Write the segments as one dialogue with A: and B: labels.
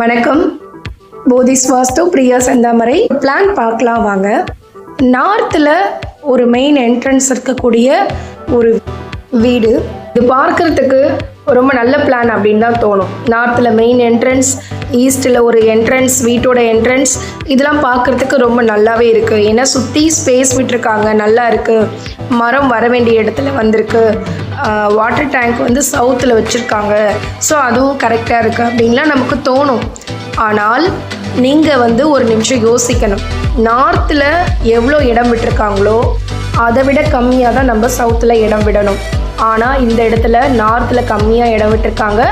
A: வணக்கம். போதி வாஸ்து பிரியா செந்தாமரை. பிளான் பார்க்கலாம் வாங்க. நார்த்தில் ஒரு மெயின் என்ட்ரன்ஸ் இருக்கக்கூடிய ஒரு வீடு. இது பார்க்கறதுக்கு ரொம்ப நல்ல பிளான் அப்படின்னு தான் தோணும். நார்த்தில் மெயின் என்ட்ரன்ஸ் ஈஸ்ட்டில் ஒரு என்ட்ரன்ஸ் வீட்டோட என்ட்ரன்ஸ் இதெல்லாம் பார்க்கறதுக்கு ரொம்ப நல்லாவே இருக்குது ஏன்னா சுற்றி ஸ்பேஸ் விட்டுருக்காங்க. நல்லா இருக்குது மரம் வர வேண்டிய இடத்துல வந்திருக்கு. வாட்டர் டேங்க் வந்து சவுத்தில் வச்சுருக்காங்க. ஸோ அதுவும் கரெக்டாக இருக்குது அப்படின்லாம் நமக்கு தோணும். ஆனால் நீங்கள் வந்து ஒரு நிமிஷம் யோசிக்கணும். நார்த்தில் எவ்வளோ இடம் விட்டுருக்காங்களோ அதை விட கம்மியாக தான் நம்ம சவுத்தில் இடம் விடணும். ஆனால் இந்த இடத்துல நார்த்தில் கம்மியாக இடம் விட்டுருக்காங்க.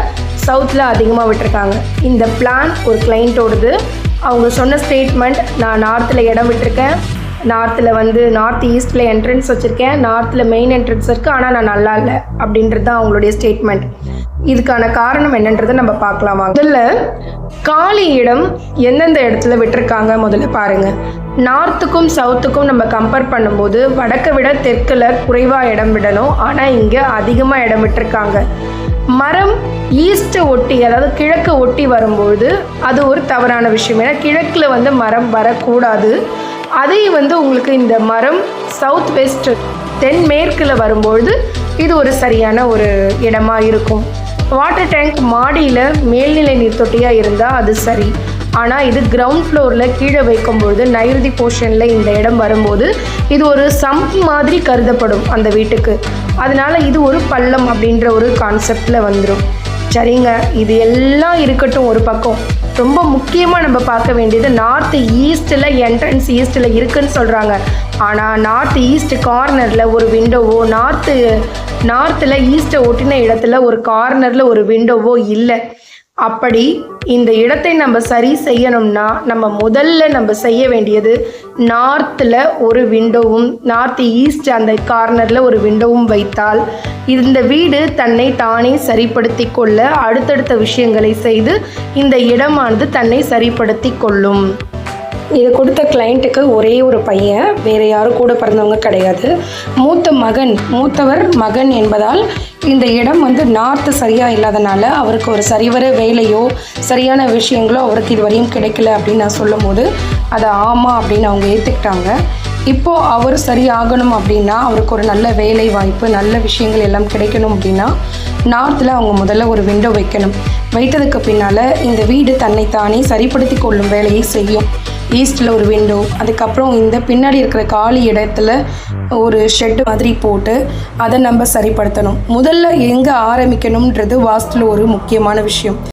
A: சவுத்தில் அதிகமாக விட்டுருக்காங்க. இந்த பிளான் ஒரு கிளைண்ட்டோடது அவங்க சொன்ன ஸ்டேட்மெண்ட் நான் நார்த்தில் இடம் விட்டுருக்கேன். நார்த்தில் வந்து நார்த் ஈஸ்ட்டில் என்ட்ரன்ஸ் வச்சுருக்கேன். நார்த்தில் மெயின் என்ட்ரன்ஸ் இருக்குது ஆனால் நான் நல்லா இல்லை அப்படின்றது தான் அவங்களுடைய ஸ்டேட்மெண்ட் இதுக்கான காரணம் என்னன்றதை நம்ம பார்க்கலாம் முதல்ல காலி இடம் எந்தெந்த இடத்துல விட்டிருக்காங்க முதல்ல பாருங்கள் நார்த்துக்கும் சவுத்துக்கும் நம்ம கம்பேர் பண்ணும்போது வடக்கை விட தெற்கில் குறைவாக இடம் விடணும். ஆனால் இங்கே அதிகமாக இடம் விட்டுருக்காங்க. மரம் ஈஸ்ட்டை ஒட்டி அதாவது கிழக்கு ஒட்டி வரும்போது அது ஒரு தவறான விஷயம். ஏன்னா கிழக்கில் வந்து மரம் வரக்கூடாது. அதே வந்து உங்களுக்கு இந்த மரம் சவுத் வெஸ்ட் தென்மேற்கில் வரும்பொழுது இது ஒரு சரியான ஒரு இடமா இருக்கும். வாட்டர் டேங்க் மாடியில் மேல்நிலை நீர் தொட்டியாக இருந்தால் அது சரி. ஆனால் இது கிரவுண்ட் ஃப்ளோரில் கீழே வைக்கும்பொழுது நைருதி போர்ஷனில் இந்த இடம் வரும்போது இது ஒரு சம்ப் மாதிரி கருதப்படும் அந்த வீட்டுக்கு. அதனால் இது ஒரு பள்ளம் அப்படின்ற ஒரு கான்செப்டில் வந்துடும் சரிங்க இது எல்லாம் இருக்கட்டும் ஒரு பக்கம். ரொம்ப முக்கியமாக நம்ம பார்க்க வேண்டியது நார்த் ஈஸ்ட்டில் என்ட்ரன்ஸ் ஈஸ்ட்டில் இருக்குன்னு சொல்கிறாங்க ஆனால் நார்த் ஈஸ்ட் கார்னரில் ஒரு விண்டோவோ நார்த்து நார்த்தில் ஈஸ்ட்டை ஒட்டின இடத்துல ஒரு கார்னரில் ஒரு விண்டோவோ இல்லை. அப்படி இந்த இடத்தை நம்ம சரி செய்யணும்னா நம்ம முதல்ல நம்ம செய்ய வேண்டியது நார்த்தில் ஒரு விண்டோவும் நார்த் ஈஸ்ட் அந்த கார்னரில் ஒரு விண்டோவும் வைத்தால் இந்த வீடு தன்னை தானே சரிப்படுத்தி கொள்ள அடுத்தடுத்த விஷயங்களை செய்து இந்த இடமானது தன்னை சரிப்படுத்தி கொள்ளும். இதை கொடுத்த கிளைண்ட்டுக்கு ஒரே ஒரு பையன் வேறு யாரும் கூட பிறந்தவங்க கிடையாது. மூத்த மகன் மூத்தவர் மகன் என்பதால் இந்த இடம் வந்து நார்த்து சரியாக இல்லாதனால அவருக்கு ஒரு சரிவர வேலையோ சரியான விஷயங்களோ அவருக்கு இது வரையும் கிடைக்கல அப்படின்னு நான் சொல்லும் போது அதை ஆமாம் அப்படின்னு அவங்க ஏற்றுக்கிட்டாங்க இப்போது அவர் சரியாகணும் அப்படின்னா அவருக்கு ஒரு நல்ல வேலை வாய்ப்பு நல்ல விஷயங்கள் எல்லாம் கிடைக்கணும் அப்படின்னா நார்த்தில் அவங்க முதல்ல ஒரு விண்டோ வைக்கணும். வைத்ததுக்கு பின்னால் இந்த வீடு தன்னைத்தானே சரிப்படுத்தி கொள்ளும் வேலையை செய்யும். ஈஸ்டில் ஒரு விண்டோ அதுக்கப்புறம் இந்த பின்னாடி இருக்கிற காலி இடத்துல ஒரு ஷெட் மாதிரி போட்டு அதை நம்ம சரிப்படுத்தணும். முதல்ல எங்கே ஆரம்பிக்கணுன்றது வாஸ்துல ஒரு முக்கியமான விஷயம்.